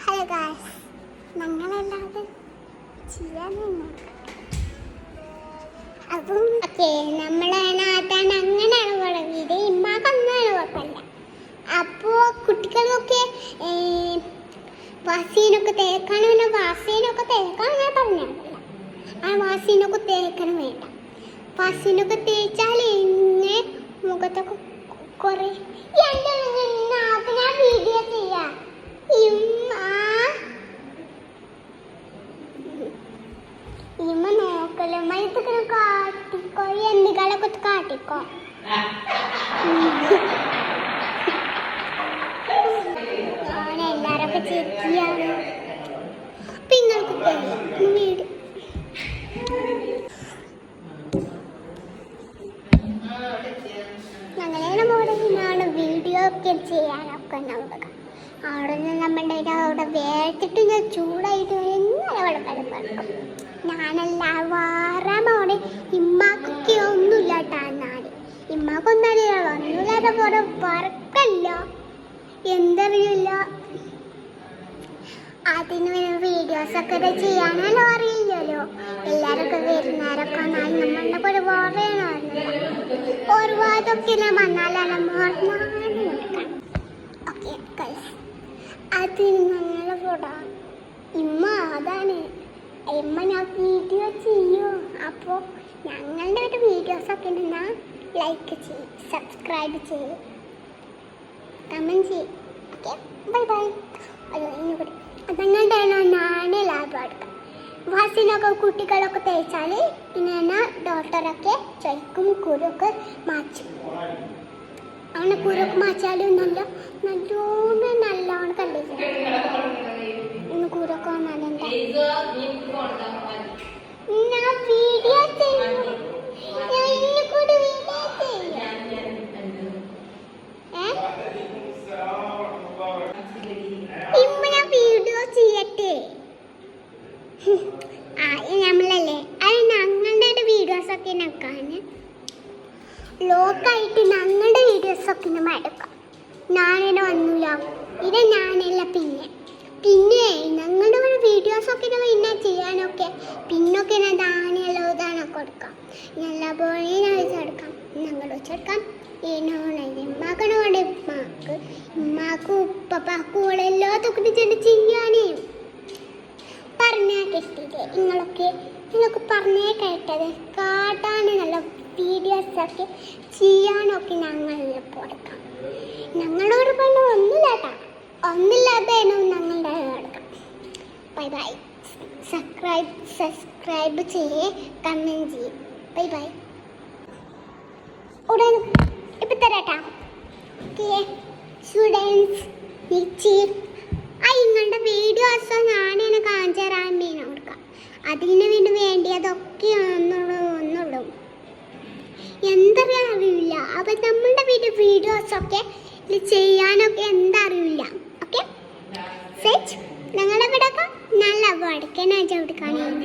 Hello guys ഞങ്ങളല്ലാതെ ചെയ്യാനില്ല അപ്പം okay നമ്മളതിനകത്താണ് അങ്ങനെയാണ് കുഴപ്പമില്ല ഇമ്മാക്കൊന്നാണ് കുഴപ്പമില്ല. അപ്പോൾ കുട്ടികളൊക്കെ വാസീനൊക്കെ തേക്കാണ് വാസീനൊക്കെ തേക്കാൻ ഞാൻ പറഞ്ഞില്ല ആ വാസീനൊക്കെ തേക്കണം വേണ്ട. വാസീനൊക്കെ തേച്ചാൽ ഇങ്ങനെ മുഖത്തൊക്കെ കുറേ എന്റെ നാക്ക് ഞാൻ വീഡിയോ ചെയ്യാം ഇമ്മ ഇന്നാണ് വീഡിയോ ഒക്കെ ചെയ്യാനൊക്കെ നമ്മൾ അവിടെ നിന്ന് നമ്മുടെ അവിടെ വേർത്തിട്ട് ഞാൻ ചൂടായിട്ട് ഞാനല്ല വേറെ മോടെ ഇമ്മാക്കൊക്കെ ഒന്നുമില്ല കേട്ടാ എന്നാൽ ഇമ്മാക്കൊന്നും അറിയാലോ ഒന്നുമില്ലാതെ പോലെ പറക്കല്ല എന്തറിയില്ല. അതിന് വീഡിയോസ് ഒക്കെ ചെയ്യാനല്ലോ അറിയില്ലല്ലോ. എല്ലാവരൊക്കെ വരുന്നവരൊക്കെ വന്നാൽ നമ്മളുടെ പോലെ വേറെയാണോ ഒരുപാടൊക്കെ വന്നാലാണ് ഓക്കെ അത് ഞങ്ങളുടെ കൂടെ ഇമ്മ അതാണ്. ഇമ്മ ഞാൻ വീഡിയോ ചെയ്യൂ. അപ്പോൾ ഞങ്ങളുടെ ഒരു വീഡിയോസൊക്കെ ഉണ്ടെന്നാ ലൈക്ക് ചെയ്യും സബ്സ്ക്രൈബ് ചെയ്യും. കമന്റ് ചെയ്യും. ഓക്കെ ബൈ ബൈ അയ്യോ ഇനി കൂടി അതങ്ങോട്ടാണ് ഞാൻ ലാബ് എടുക്കാം വാസിനൊക്കെ കുട്ടികളൊക്കെ തേച്ചാൽ ഇങ്ങനെ ഡോക്ടറൊക്കെ ചൊയ്ക്കും കുരുക്ക് മാച്ചും. അങ്ങനെ കുരുക്ക് മാച്ചാലും നല്ല നല്ലോണം നല്ലോണം കണ്ടിട്ടുണ്ട് ഞാൻ വീഡിയോ ചെയ്യും. ഞാൻ ഇനി കൂടി വീഡിയോ ചെയ്യും. ഇമ്മ ഞാൻ വീഡിയോ ചെയ്യട്ടെ. ആ നമ്മളല്ലേ? അത് ഞങ്ങളുടെ വീഡിയോസ് ഒക്കെ നോക്കാൻ ലോക്കായിട്ട് ഞങ്ങളുടെ വീഡിയോസ് ഒക്കെ നമ്മൾ എടുക്കാം. ഞാനിവിടെ വന്നില്ല. ഇത് ഞാനല്ല പിന്നെ. പിന്നെ ഞങ്ങളുടെ ഒരു വീഡിയോസൊക്കെ പിന്നെ ചെയ്യാനൊക്കെ? പിന്നൊക്കെ ഞാൻ ദാനിയല്ലോ ഇതാണൊക്കെ കൊടുക്കാം. നല്ല പോലെ ഞാൻ വെച്ചെടുക്കാം ഞങ്ങൾ വെച്ചെടുക്കാം ഏനോണ ഉമ്മാക്കണ കൊണ്ട് ഉമ്മാക്ക് ഉമ്മാക്കും ഉപ്പപ്പാക്കും എല്ലാത്തൊക്കെ ചെന്ന് ചെയ്യാനേ. പറഞ്ഞാൽ കിട്ടിയില്ലേ നിങ്ങളൊക്കെ നിങ്ങളൊക്കെ പറഞ്ഞേ കേട്ടത്. കാട്ടാണ് നല്ല വീഡിയോസൊക്കെ ചെയ്യാനൊക്കെ ഞങ്ങൾ കൊടുക്കാം ഞങ്ങളോട് പറഞ്ഞ ഒന്നുമില്ലാട്ടാ ഒന്നില്ലാതെയാണ് ഞങ്ങളുടെ കൊടുക്കാം ബൈ സബ്സ്ക്രൈബ് സബ്സ്ക്രൈബ് ചെയ്യേ. കമന്റ് ചെയ്യേ. ബൈ ബൈ ഉടൻ ഇപ്പം തരാട്ടാ. ഓക്കെ സ്റ്റുഡൻസ് നിച്ചീർ ആ നിങ്ങളുടെ വീഡിയോസ് ഞാനിങ്ങനെ കാണിച്ചു തരാൻ മീന കൊടുക്കാം. അതിന് വേണ്ടി വേണ്ടിയതൊക്കെ ഒന്നുള്ളൂ. ഒന്നുള്ളൂ എന്തറിയാൻ അറിയില്ല അപ്പം നമ്മളുടെ വീഡിയോസ് വീഡിയോസൊക്കെ ചെയ്യാനൊക്കെ എന്തറിയില്ല. ഓക്കെ സെറ്റ് ഞങ്ങളുടെ ഇവിടെ അവിടെ കാണുന്നു